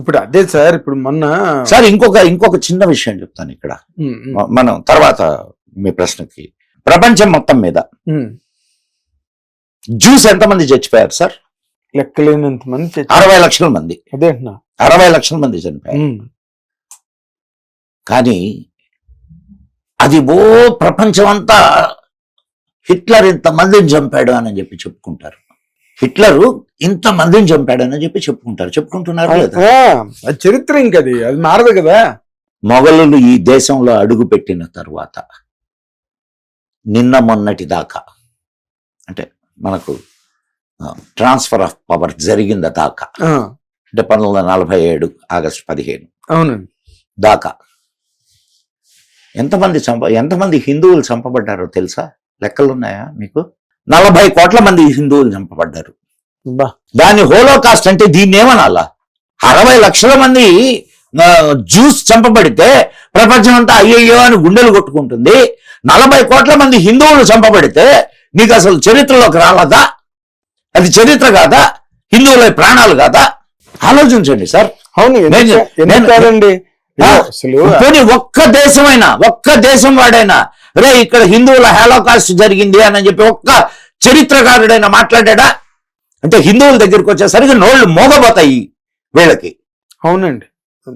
ఇప్పుడు అదే సార్ ఇప్పుడు మొన్న సార్ ఇంకొక ఇంకొక చిన్న విషయం చెప్తాను ఇక్కడ. మనం తర్వాత మీ ప్రశ్నకి. ప్రపంచం మొత్తం మీద. జ్యూస్ ఎంతమంది చచ్చిపోయారు సార్? లెక్కలేనంత మంది అరవై లక్షల మంది. అదే అరవై లక్షల మంది చనిపోయారు. కానీ అది ఓ ప్రపంచం అంతా హిట్లర్ ఇంత మందిని చంపాడు అని చెప్పి చెప్పుకుంటారు. హిట్లరు ఇంత మందిని చంపాడు అని చెప్పి చెప్పుకుంటారు. చెప్పుకుంటున్నారు అది చరిత్ర ఇంకది. అది మారదు కదా. మొఘలులు ఈ దేశంలో అడుగుపెట్టిన తరువాత నిన్న మొన్నటి దాకా అంటే మనకు ట్రాన్స్ఫర్ ఆఫ్ పవర్ జరిగింద దాకా అంటే పంతొమ్మిది వందల నలభై ఏడు ఆగస్టు పదిహేను అవునండి. దాకా ఎంతమంది చంప ఎంతమంది హిందువులు చంపబడ్డారో తెలుసా? లెక్కలు ఉన్నాయా మీకు? నలభై కోట్ల మంది హిందువులు చంపబడ్డారు. దాని హోలోకాస్ట్ అంటే దీన్ని ఏమనాలా అరవై లక్షల మంది జ్యూస్ చంపబడితే ప్రపంచం అంతా అయ్యయ్యో అని గుండెలు కొట్టుకుంటుంది. నలభై కోట్ల మంది హిందువులు చంపబడితే నీకు అసలు చరిత్రలోకి రాలదా? అది చరిత్ర కాదా? హిందువుల ప్రాణాలు కాదా? ఆలోచించండి సార్. అవును నేను- అసలు ఒక్క దేశమైనా ఒక్క దేశం వాడైనా రే ఇక్కడ హిందువుల హేలోకాస్ట్ జరిగింది అని చెప్పి ఒక్క చరిత్రకారుడైనా మాట్లాడా అంటే హిందువుల దగ్గరికి వచ్చేసరికి నోళ్ళు మోగబోతాయి వీళ్ళకి. అవునండి.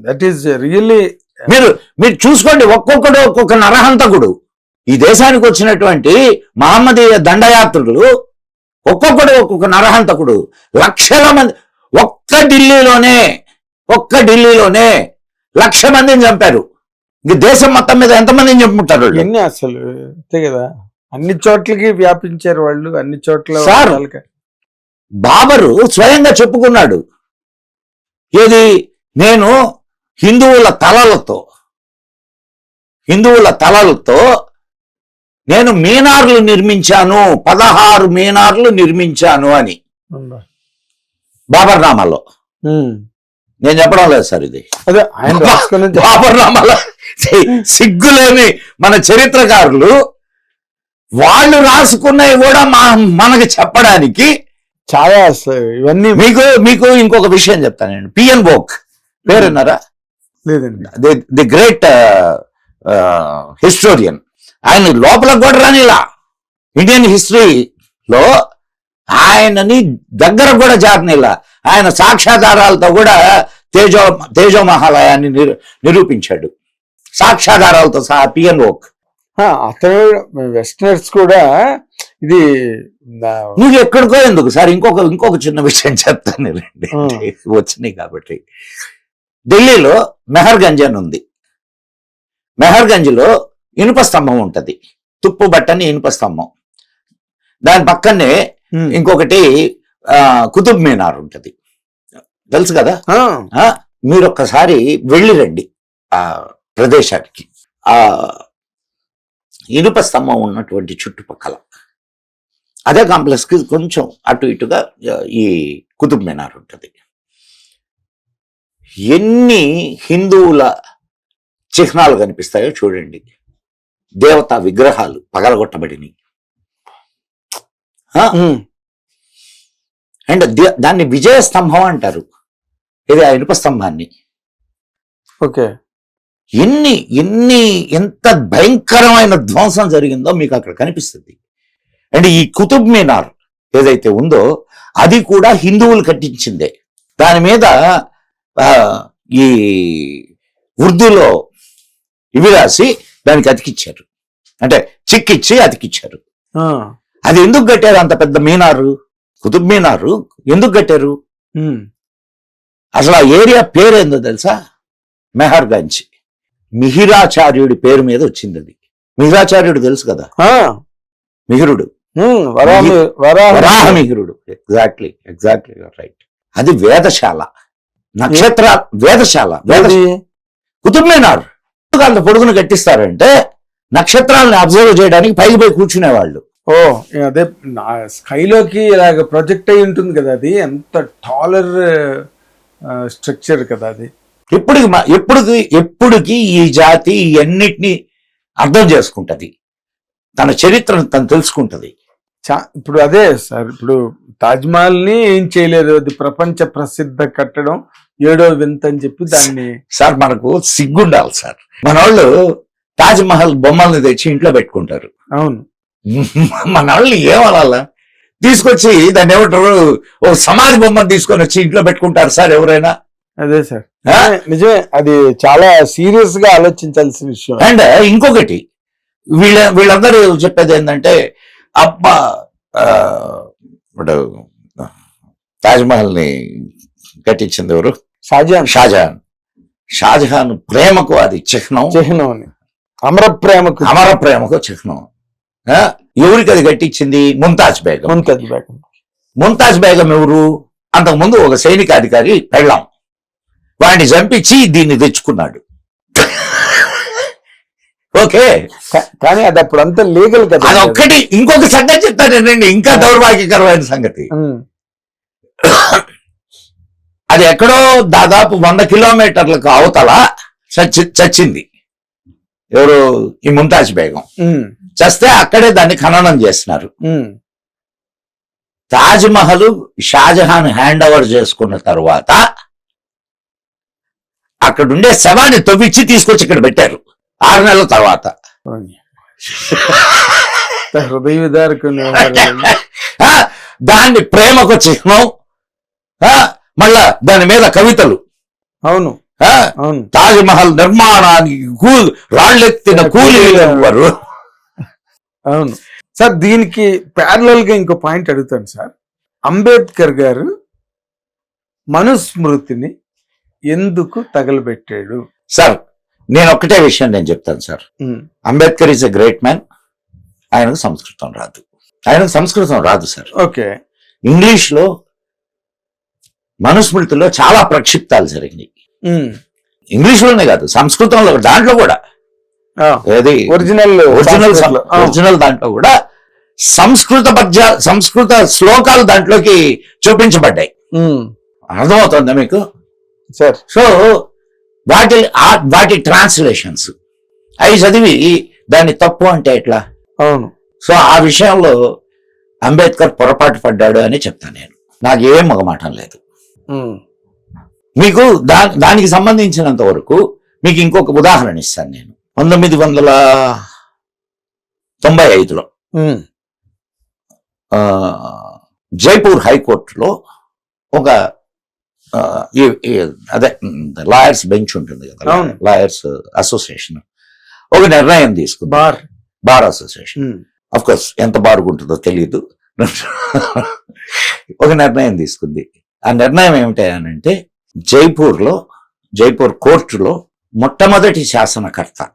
దట్ ఈస్ రియల్లీ మీరు మీరు చూసుకోండి ఒక్కొక్కడు ఒక్కొక్క నరహంతకుడు. ఈ దేశానికి వచ్చినటువంటి మహమ్మదీయ దండయాత్రులు ఒక్కొక్కడు ఒక్కొక్క నరహంతకుడు. లక్షల మంది ఒక్క ఢిల్లీలోనే ఒక్క ఢిల్లీలోనే లక్ష మందిని చంపారు. ఇంక దేశం మొత్తం మీద ఎంతమందిని వాళ్ళు? ఇవన్నీ అసలు అంతే కదా అన్ని చోట్లకి వ్యాపించారు వాళ్ళు అన్ని చోట్ల సార్. బాబరు స్వయంగా చెప్పుకున్నాడు ఏది నేను హిందువుల తలలతో హిందువుల తలలతో నేను మీనార్లు నిర్మించాను పదహారు మీనార్లు నిర్మించాను అని ఉందా. బాబర్ నామాలో ఉమ్. నేను చెప్పడం లేదు సార్ ఇది అదే సిగ్గులేని మన చరిత్రకారులు వాళ్ళు రాసుకున్నవి కూడా మా మనకి చెప్పడానికి చాలా ఇవన్నీ మీకు మీకు ఇంకొక విషయం చెప్తానండి పిఎన్ బోక్. పేరున్నారా? లేదండి. The the great historian. ఆయన లోపల కూడా రానిలా ఇండియన్ హిస్టరీలో ఆయనని దగ్గర కూడా జారనిలా ఆయన సాక్ష్యాధారాలతో కూడా తేజో తేజో మహాలయాన్ని నిరు- నిరూపించాడు. సాక్ష్యాధారాలతో సహా పిఎన్ ఓక్. అతను వెస్టర్నర్స్ కూడా ఇది నువ్వు ఎక్కడికో ఎందుకు? సార్ ఇంకొక ఇంకొక చిన్న విషయం చెప్తాను రండి. వచ్చినాయి కాబట్టి. ఢిల్లీలో మెహర్గంజ్ అని ఉంది. మెహర్గంజ్లో ఇనుప స్తంభం ఉంటది. తుప్పు బట్టని ఇనుప స్తంభం. దాని పక్కనే. ఇంకొకటి కుతుబ్ మీనార్ ఉంటది. తెలుసు కదా? మీరు ఒక్కసారి వెళ్ళి రండి ఆ ప్రదేశానికి. ఆ ఇనుప స్తంభం ఉన్నటువంటి చుట్టుపక్కల. అదే కాంప్లెక్స్కి కొంచెం అటు ఇటుగా ఈ కుతుబ్ మినార్ ఉంటుంది. ఎన్ని హిందువుల చిహ్నాలు కనిపిస్తాయో చూడండి. దేవతా విగ్రహాలు పగలగొట్టబడినవి. ఉమ్. అండ్ దే- దాన్ని విజయ స్తంభం అంటారు. ఇది ఆ ఇనుప స్తంభాన్ని. ఓకే. ఎన్ని ఎన్ని ఎంత భయంకరమైన ధ్వంసం జరిగిందో మీకు అక్కడ కనిపిస్తుంది. అండ్ ఈ కుతుబ్ మీనార్ ఏదైతే ఉందో అది కూడా హిందువులు కట్టించిందే. దాని మీద ఈ ఉర్దూలో ఇవి రాసి దానికి అతికిచ్చారు. అంటే చిక్కిచ్చి అతికిచ్చారు. అది ఎందుకు కట్టారు అంత పెద్ద మీనారు? కుతుబ్ మీనారు ఎందుకు కట్టారు. అసలు ఆ ఏరియా పేరేందో తెలుసా? మెహర్గంజ్ మిహిరాచార్యుడి పేరు మీద వచ్చింది అది. మిహిరాచార్యుడు తెలుసు కదా? మిహిరుడు. ఉమ్, వరాహ వరాహ వరాహ మిహిరుడు. ఎగ్జాక్ట్లీ ఎగ్జాక్ట్లీ రైట్ అది వేదశాల. నక్షత్ర వేదశాల. వేద అంత పొడుగును కట్టిస్తారంటే నక్షత్రాలను అబ్జర్వ్ చేయడానికి పైకి పోయి కూర్చునేవాళ్ళు. ఓ అదే స్కైలోకి ఇలాగ ప్రొజెక్ట్ అయి ఉంటుంది కదా అది. ఎంత టాలర్ స్ట్రక్చర్ కదా అది. ఎప్పటికి మ- ఎప్పటికి ఎప్పటికి ఈ జాతి అన్నిటినీ అర్థం చేసుకుంటది. తన చరిత్రను తను తెలుసుకుంటది. చా ఇప్పుడు అదే సార్ ఇప్పుడు తాజ్ మహల్ని ఏం చేయలేదు. అది ప్రపంచ ప్రసిద్ధ కట్టడం ఏడో వింత అని చెప్పి దాన్ని సార్ మనకు సిగ్గుండాలి సార్. మన వాళ్ళు తాజ్ మహల్ బొమ్మల్ని తెచ్చి ఇంట్లో పెట్టుకుంటారు. అవును. మన వాళ్ళు ఏమనాలా? తీసుకొచ్చి దాన్ని ఏమంటారు? ఓ సమాధి బొమ్మను తీసుకొని వచ్చి ఇంట్లో పెట్టుకుంటారు సార్ ఎవరైనా. అదే సార్? నిజమే, అది చాలా సీరియస్గా ఆలోచించాల్సిన విషయం. అండ్ ఇంకొకటి వీళ్ళ వీళ్ళందరూ చెప్పేది ఏంటంటే అబ్బా ఇప్పుడు తాజ్ మహల్ని కట్టించింది ఎవరు? షాజహాన్. షాజహాన్. షాజహాన్ ప్రేమకు అది చిహ్నం. చిహ్నం అని. అమర ప్రేమకు. అమర ప్రేమకు చిహ్నం. ఎవరికి అది కట్టించింది? ముంతాజ్ బేగం. ముంతజ్ బేగం. ముంతాజ్ బేగం ఎవరు? అంతకుముందు ఒక సైనికాధికారి పెళ్ళాం. వాడిని చంపించి దీన్ని తెచ్చుకున్నాడు. ఓకే. కానీ అది అప్పుడు అంతా లీగల్ కదా. అది ఒక్కటి ఇంకొక సంగతి చెప్తానండి ఇంకా దౌర్భాగ్యకరమైన సంగతి. అది ఎక్కడో దాదాపు వంద కిలోమీటర్లకు అవతల చచ్చి చచ్చింది. ఎవరు? ఈ ముంతాజ్ బేగం. చస్తే అక్కడే దాన్ని ఖననం చేస్తున్నారు. తాజ్ మహల్ షాజహాన్ హ్యాండ్ ఓవర్ చేసుకున్న తర్వాత అక్కడ ఉండే శవాన్ని తవ్విచ్చి తీసుకొచ్చి ఇక్కడ పెట్టారు. ఆరు నెలల తర్వాత. హృదయ దాన్ని ప్రేమకు చిహ్నం. మళ్ళా దాని మీద కవితలు. అవును. ఆ, అవును. తాజ్ మహల్ నిర్మాణానికి రాళ్ళెత్తిన కూలీలు అవును. సార్ దీనికి ప్యారలల్గా ఇంకో పాయింట్ అడుగుతాను సార్. అంబేద్కర్ గారు మనుస్మృతిని ఎందుకు తగలబెట్టాడు? సార్ నేను ఒక్కటే విషయం నేను చెప్తాను sir. Ambedkar is a great man. ఆయనకు సంస్కృతం రాదు. ఆయనకు సంస్కృతం రాదు సార్. ఓకే. ఇంగ్లీష్లో మనుస్మృతిలో చాలా ప్రక్షిప్తాలు జరిగినాయి. ఉమ్, ఇంగ్లీష్లోనే కాదు సంస్కృతంలో దాంట్లో కూడా. ఏది? ఒరిజినల్ ఒరిజినల్ ఒరిజినల్ దాంట్లో కూడా సంస్కృత పద్య సంస్కృత శ్లోకాలు దాంట్లోకి చూపించబడ్డాయి. అర్థమవుతుందా మీకు? సో వాటి వాటి ట్రాన్స్లేషన్స్ అవి చదివి దాన్ని తప్పు అంటే ఎట్లా? అవును. సో ఆ విషయంలో అంబేద్కర్ పొరపాటు పడ్డాడు అని చెప్తాను నేను. నాకు ఏం మొగమాటం లేదు. మీకు దా దానికి సంబంధించినంత వరకు మీకు ఇంకొక ఉదాహరణ ఇస్తాను నేను. పంతొమ్మిది వందల తొంభై ఐదులో జైపూర్ హైకోర్టులో ఒక అదే లాయర్స్ బెంచ్ ఉంటుంది కదా. Lawyers association. ఒక నిర్ణయం తీసుకుంది. Bar. Bar association. Of course ఎంత బారుకుంటుందో తెలియదు ఒక నిర్ణయం తీసుకుంది. ఆ నిర్ణయం ఏమిటి అని అంటే జైపూర్లో జైపూర్ కోర్టులో మొట్టమొదటి శాసనకర్త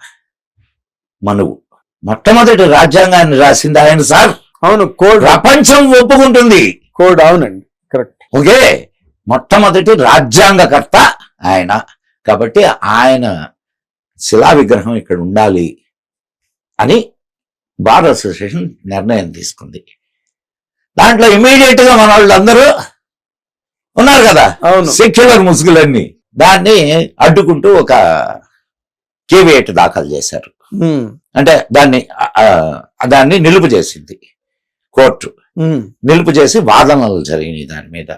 మనువు. మొట్టమొదటి రాజ్యాంగాన్ని రాసింది ఆయన సార్. అవును కోడ్. ప్రపంచం ఒప్పుకుంటుంది. కోడ్ అవునండి కరెక్ట్. ఓకే? మొట్టమొదటి రాజ్యాంగకర్త ఆయన. కాబట్టి ఆయన శిలా విగ్రహం ఇక్కడ ఉండాలి అని బార్ అసోసియేషన్ నిర్ణయం తీసుకుంది. దాంట్లో ఇమీడియట్గా మన వాళ్ళందరూ ఉన్నారు కదా? సెక్యులర్ ముసుగులన్నీ. దాన్ని అడ్డుకుంటూ ఒక కేవియేట్ దాఖలు చేశారు. అంటే దాన్ని దాన్ని నిలుపు చేసింది కోర్టు. నిలుపు చేసి వాదనలు జరిగినాయి దాని మీద.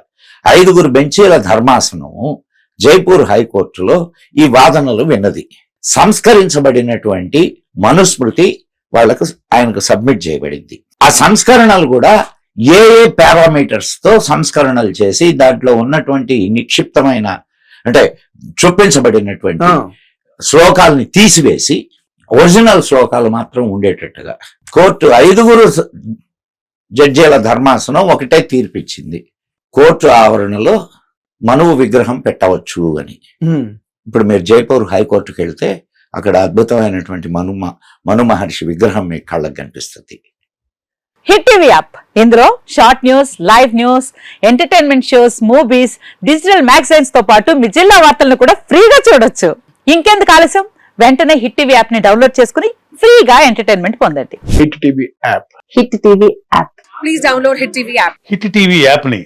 ఐదుగురు బెంచీల ధర్మాసనం జైపూర్ హైకోర్టులో ఈ వాదనలు విన్నది. సంస్కరించబడినటువంటి మనుస్మృతి వాళ్ళకు ఆయనకు సబ్మిట్ చేయబడింది. ఆ సంస్కరణలు కూడా ఏ ఏ పారామీటర్స్తో సంస్కరణలు చేసి దాంట్లో ఉన్నటువంటి నిక్షిప్తమైన అంటే చొప్పించబడినటువంటి శ్లోకాలని తీసివేసి ఒరిజినల్ శ్లోకాలు మాత్రం ఉండేటట్టుగా కోర్టు ఐదుగురు జడ్జీల ధర్మాసనం ఒకటే తీర్పిచ్చింది. కోర్టు ఆవరణలో మనువు విగ్రహం పెట్టవచ్చు అని. ఇప్పుడు మీరు జైపూర్ హైకోర్టుకి వెళ్తే అక్కడ అద్భుతమైనటువంటి మను మ- మను మహర్షి విగ్రహం మీ కళ్ళకు కనిపిస్తుంది. Hit TV app. ఇందులో short news live news entertainment shows movies digital మ్యాగజైన్స్తో పాటు మీ జిల్లా వార్తలను కూడా ఫ్రీగా చూడొచ్చు. ఇంకెందుకు ఆలస్యం? వెంటనే హిట్ టీవీ యాప్ని డౌన్లోడ్ చేసుకుని ఫ్రీగా ఎంటర్టైన్మెంట్ పొందండి. Hit TV app. Hit TV app. please download Hit TV app. Hit TV యాప్ని